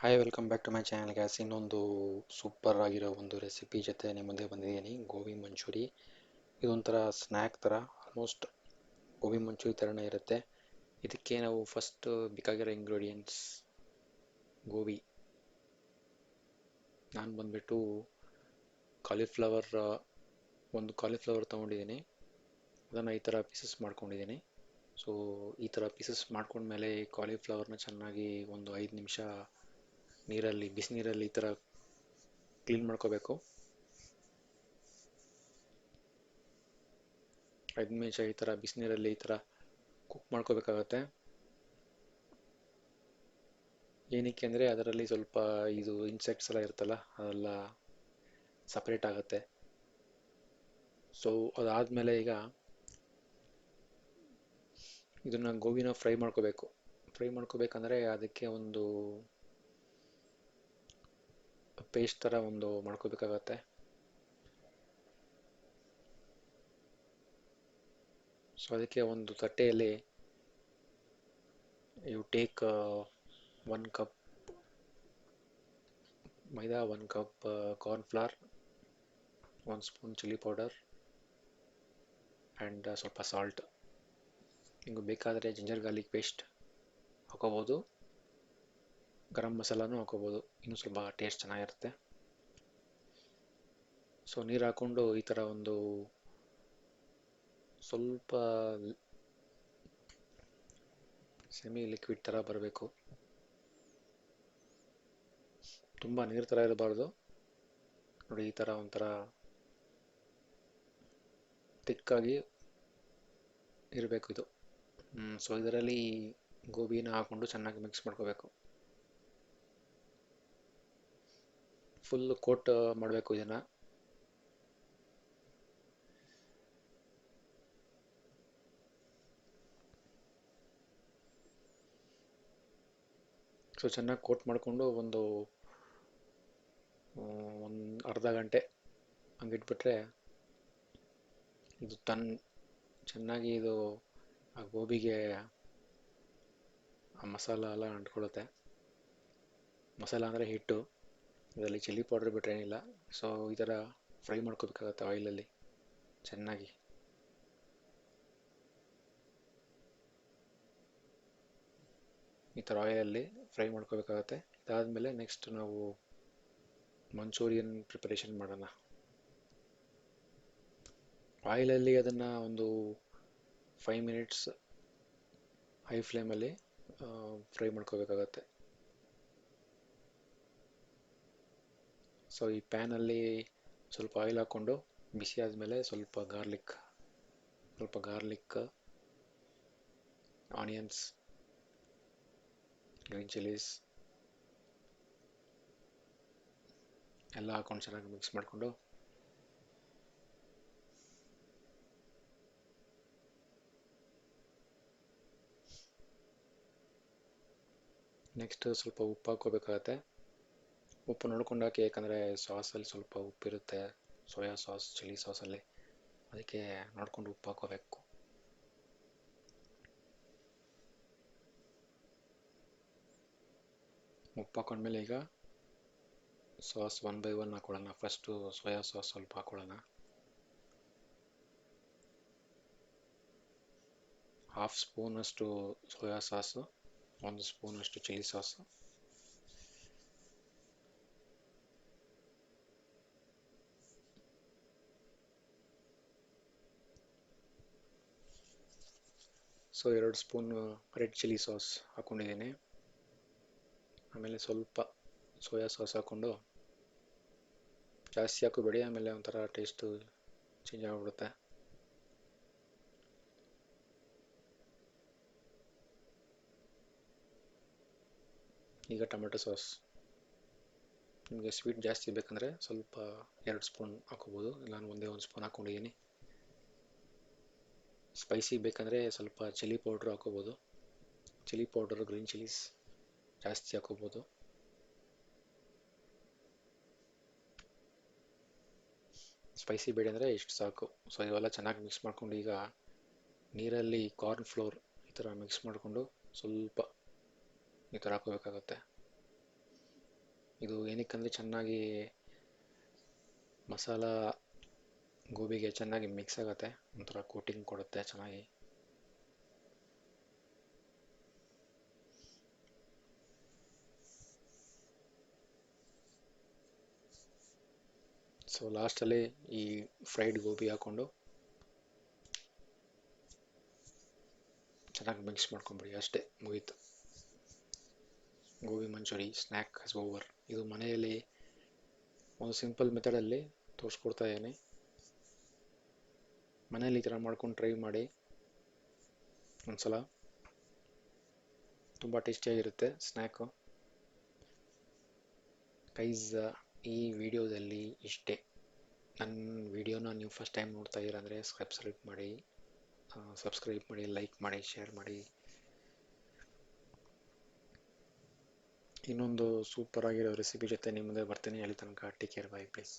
Hi welcome back to my channel guys ಇನ್ನೊಂದು super ಆಗಿರೋ ಒಂದು ರೆಸಿಪಿ ಜೊತೆ ನಿಮ್ಮ ಮುಂದೆ ಬಂದಿದ್ದೀನಿ. ಗೋಬಿ ಮಂಚೂರಿ ಇದೊಂಥರ ಸ್ನ್ಯಾಕ್ ಥರ ಆಲ್ಮೋಸ್ಟ್ ಗೋಬಿ ಮಂಚೂರಿ ಥರನೇ ಇರುತ್ತೆ. ಇದಕ್ಕೆ ನಾವು ಫಸ್ಟ್ ಬೇಕಾಗಿರೋ ಇಂಗ್ರೀಡಿಯೆಂಟ್ಸ್ ಗೋಬಿ ನಾನು ಬಂದುಬಿಟ್ಟು ಕಾಲಿಫ್ಲವರ್ ಒಂದು ಕಾಲಿಫ್ಲವರ್ ತೊಗೊಂಡಿದ್ದೀನಿ. ಅದನ್ನು ಈ ಥರ ಪೀಸಸ್ ಮಾಡ್ಕೊಂಡಿದ್ದೀನಿ. ಸೊ ಈ ಥರ ಪೀಸಸ್ ಮಾಡ್ಕೊಂಡ್ಮೇಲೆ ಕಾಲಿಫ್ಲವರ್ನ ಚೆನ್ನಾಗಿ ಒಂದು ಐದು ನಿಮಿಷ ನೀರಲ್ಲಿ, ಬಿಸಿನೀರಲ್ಲಿ ಈ ಥರ ಕ್ಲೀನ್ ಮಾಡ್ಕೋಬೇಕು. ಐದು ನಿಮಿಷ ಈ ಥರ ಬಿಸಿನೀರಲ್ಲಿ ಈ ಥರ ಕುಕ್ ಮಾಡ್ಕೋಬೇಕಾಗತ್ತೆ. ಏನಕ್ಕೆ ಅಂದರೆ ಅದರಲ್ಲಿ ಸ್ವಲ್ಪ ಇದು ಇನ್ಸೆಕ್ಟ್ಸ್ ಎಲ್ಲ ಇರುತ್ತಲ್ಲ, ಅದೆಲ್ಲ ಸಪ್ರೇಟ್ ಆಗುತ್ತೆ. ಸೊ ಅದಾದಮೇಲೆ ಈಗ ಇದನ್ನು ಗೋಬಿನ ಫ್ರೈ ಮಾಡ್ಕೋಬೇಕು. ಫ್ರೈ ಮಾಡ್ಕೋಬೇಕಂದ್ರೆ ಅದಕ್ಕೆ ಒಂದು ಪೇಸ್ಟ್ ಥರ ಒಂದು ಮಾಡ್ಕೋಬೇಕಾಗತ್ತೆ. ಸೊ ಅದಕ್ಕೆ ಒಂದು ತಟ್ಟೆಯಲ್ಲಿ you take one cup maida one cup corn cornflour one spoon chilli powder and ಸ್ವಲ್ಪ ಸಾಲ್ಟ್ ನಿಮಗೆ ಬೇಕಾದರೆ ಜಿಂಜರ್ ಗಾರ್ಲಿಕ್ ಪೇಸ್ಟ್ ಹಾಕೋಬೋದು. ಗರಂ ಮಸಾಲಾನು ಹಾಕೋಬೋದು ಇನ್ನೂ ಸ್ವಲ್ಪ ಟೇಸ್ಟ್ ಚೆನ್ನಾಗಿರುತ್ತೆ. ಸೊ ನೀರು ಹಾಕ್ಕೊಂಡು ಈ ಥರ ಒಂದು ಸ್ವಲ್ಪ ಸೆಮಿ ಲಿಕ್ವಿಡ್ ಥರ ಬರಬೇಕು. ತುಂಬ ನೀರು ಥರ ಇರಬಾರ್ದು. ನೋಡಿ, ಈ ಥರ ಒಂಥರ ತಿಕ್ಕಾಗಿ ಇರಬೇಕು ಇದು. ಸೊ ಇದರಲ್ಲಿ ಗೋಬಿನ ಹಾಕ್ಕೊಂಡು ಚೆನ್ನಾಗಿ ಮಿಕ್ಸ್ ಮಾಡ್ಕೋಬೇಕು. ಫುಲ್ ಕೋಟ್ ಮಾಡಬೇಕು ಇದನ್ನ. ಸೊ ಚೆನ್ನಾಗಿ ಕೋಟ್ ಮಾಡಿಕೊಂಡು ಒಂದು ಒಂದು ಅರ್ಧ ಗಂಟೆ ಹಂಗಿಟ್ಬಿಟ್ರೆ ಇದು ತನ್ ಚೆನ್ನಾಗಿ ಇದು ಆ ಗೋಬಿಗೆ ಆ ಮಸಾಲ ಎಲ್ಲ ಅಂಟ್ಕೊಳ್ಳುತ್ತೆ ಮಸಾಲ ಅಂದರೆ ಹಿಟ್ಟು. ಇದರಲ್ಲಿ ಚಿಲ್ಲಿ ಪೌಡ್ರ್ ಬಿಟ್ಟರೆ ಏನಿಲ್ಲ. ಸೊ ಈ ಥರ ಫ್ರೈ ಮಾಡ್ಕೋಬೇಕಾಗತ್ತೆ ಆಯಿಲಲ್ಲಿ ಚೆನ್ನಾಗಿ. ಈ ಥರ ಆಯಿಲಲ್ಲಿ ಫ್ರೈ ಮಾಡ್ಕೋಬೇಕಾಗತ್ತೆ. ಇದಾದಮೇಲೆ ನೆಕ್ಸ್ಟ್ ನಾವು ಮಂಚೂರಿಯನ್ ಪ್ರಿಪರೇಷನ್ ಮಾಡೋಣ. ಆಯಿಲಲ್ಲಿ ಅದನ್ನು ಒಂದು ಫೈವ್ ಮಿನಿಟ್ಸ್ ಹೈ ಫ್ಲೇಮಲ್ಲಿ ಫ್ರೈ ಮಾಡ್ಕೋಬೇಕಾಗತ್ತೆ. ಸೊ ಈ ಪ್ಯಾನಲ್ಲಿ ಸ್ವಲ್ಪ ಆಯಿಲ್ ಹಾಕ್ಕೊಂಡು ಬಿಸಿ ಆದಮೇಲೆ ಸ್ವಲ್ಪ ಗಾರ್ಲಿಕ್ ಸ್ವಲ್ಪ ಗಾರ್ಲಿಕ್ ಆನಿಯನ್ಸ್ ಗ್ರೀನ್ ಚಿಲ್ಲೀಸ್ ಎಲ್ಲ ಹಾಕೊಂಡು ಚೆನ್ನಾಗಿ ಮಿಕ್ಸ್ ಮಾಡಿಕೊಂಡು ನೆಕ್ಸ್ಟ್ ಸ್ವಲ್ಪ ಉಪ್ಪು ಹಾಕ್ಕೋಬೇಕಾಗತ್ತೆ. ಉಪ್ಪು ನೋಡ್ಕೊಂಡು ಹಾಕಿ ಯಾಕಂದರೆ ಸಾಸಲ್ಲಿ ಸ್ವಲ್ಪ ಉಪ್ಪಿರುತ್ತೆ ಸೋಯಾ ಸಾಸ್, ಚಿಲ್ಲಿ ಸಾಸಲ್ಲಿ, ಅದಕ್ಕೆ ನೋಡ್ಕೊಂಡು ಉಪ್ಪು ಹಾಕೋಬೇಕು. ಉಪ್ಪು ಹಾಕೊಂಡ್ಮೇಲೆ ಈಗ ಸಾಸ್ ಒನ್ ಬೈ ಒನ್ ಹಾಕೊಳ್ಳೋಣ. ಫಸ್ಟು ಸೋಯಾ ಸಾಸ್ ಸ್ವಲ್ಪ ಹಾಕೊಳ್ಳೋಣ. ಹಾಫ್ ಸ್ಪೂನಷ್ಟು ಸೋಯಾ ಸಾಸು, ಒಂದು ಸ್ಪೂನಷ್ಟು ಚಿಲ್ಲಿ ಸಾಸು. ಸೊ ಎರಡು ಸ್ಪೂನ್ ರೆಡ್ ಚಿಲ್ಲಿ ಸಾಸ್ ಹಾಕ್ಕೊಂಡಿದ್ದೀನಿ ಆಮೇಲೆ ಸ್ವಲ್ಪ ಸೋಯಾ ಸಾಸ್ ಹಾಕ್ಕೊಂಡು ಜಾಸ್ತಿ ಹಾಕೋಬೇಡಿ, ಆಮೇಲೆ ಒಂಥರ ಟೇಸ್ಟು ಚೇಂಜ್ ಆಗಿಬಿಡುತ್ತೆ. ಈಗ ಟೊಮೆಟೊ ಸಾಸ್. ನಿಮಗೆ ಸ್ವೀಟ್ ಜಾಸ್ತಿ ಬೇಕಂದರೆ ಸ್ವಲ್ಪ ಎರಡು ಸ್ಪೂನ್ ಹಾಕೋಬೋದು ನಾನು ಒಂದೇ ಒಂದು ಸ್ಪೂನ್ ಹಾಕ್ಕೊಂಡಿದ್ದೀನಿ ಸ್ಪೈಸಿ ಬೇಕಂದರೆ ಸ್ವಲ್ಪ ಚಿಲ್ಲಿ ಪೌಡ್ರ್ ಹಾಕೋಬೋದು. ಚಿಲ್ಲಿ ಪೌಡರ್ ಗ್ರೀನ್ ಚಿಲ್ಲೀಸ್ ಜಾಸ್ತಿ ಹಾಕೋಬೋದು. ಸ್ಪೈಸಿ ಬೇಡ ಅಂದರೆ ಇಷ್ಟು ಸಾಕು. ಸೊ ಇವೆಲ್ಲ ಚೆನ್ನಾಗಿ ಮಿಕ್ಸ್ ಮಾಡ್ಕೊಂಡು ಈಗ ನೀರಲ್ಲಿ ಕಾರ್ನ್ ಫ್ಲೋರ್ ಈ ಥರ ಮಿಕ್ಸ್ ಮಾಡಿಕೊಂಡು ಸ್ವಲ್ಪ ಈ ಥರ ಹಾಕೋಬೇಕಾಗತ್ತೆ ಇದು ಏನಕ್ಕಂದರೆ ಚೆನ್ನಾಗಿ ಮಸಾಲ ಗೋಬಿಗೆ ಚೆನ್ನಾಗಿ ಮಿಕ್ಸ್ ಆಗುತ್ತೆ. ಒಂಥರ ಕೋಟಿಂಗ್ ಕೊಡುತ್ತೆ ಚೆನ್ನಾಗಿ. ಸೊ ಲಾಸ್ಟಲ್ಲಿ ಈ ಫ್ರೈಡ್ ಗೋಬಿ ಹಾಕ್ಕೊಂಡು ಚೆನ್ನಾಗಿ ಮಿಕ್ಸ್ ಮಾಡ್ಕೊಂಬಿಡಿ, ಅಷ್ಟೇ ಮುಗೀತು. ಗೋಬಿ ಮಂಚೂರಿ ಸ್ನ್ಯಾಕ್ ಓವರ್ ಇದು ಮನೆಯಲ್ಲಿ ಒಂದು ಸಿಂಪಲ್ ಮೆಥಡಲ್ಲಿ ತೋರಿಸ್ಕೊಡ್ತಾ ಇದ್ದೀನಿ. ಮನೇಲಿ ಈ ಥರ ಮಾಡ್ಕೊಂಡು ಟ್ರೈ ಮಾಡಿ ಒಂದ್ಸಲ. ತುಂಬ ಟೇಸ್ಟಿಯಾಗಿರುತ್ತೆ ಸ್ನ್ಯಾಕು ಕೈಸ ಈ ವಿಡಿಯೋದಲ್ಲಿ ಇಷ್ಟೇ. ನನ್ನ ವಿಡಿಯೋನ ನೀವು ಫಸ್ಟ್ ಟೈಮ್ ನೋಡ್ತಾ ಇದ್ದೀರ ಅಂದರೆ ಸಬ್ಸ್ಕ್ರೈಬ್ ಮಾಡಿ ಸಬ್ಸ್ಕ್ರೈಬ್ ಮಾಡಿ ಲೈಕ್ ಮಾಡಿ ಶೇರ್ ಮಾಡಿ. ಇನ್ನೊಂದು ಸೂಪರ್ ಆಗಿರೋ ರೆಸಿಪಿ ಜೊತೆ ನಿಮ್ಮದೇ ಮುಂದೆ ಬರ್ತೀನಿ. ಹೇಳಿ ತನಕ ಟೇಕ್ ಕೇರ್ ಬೈ ಪ್ಲೀಸ್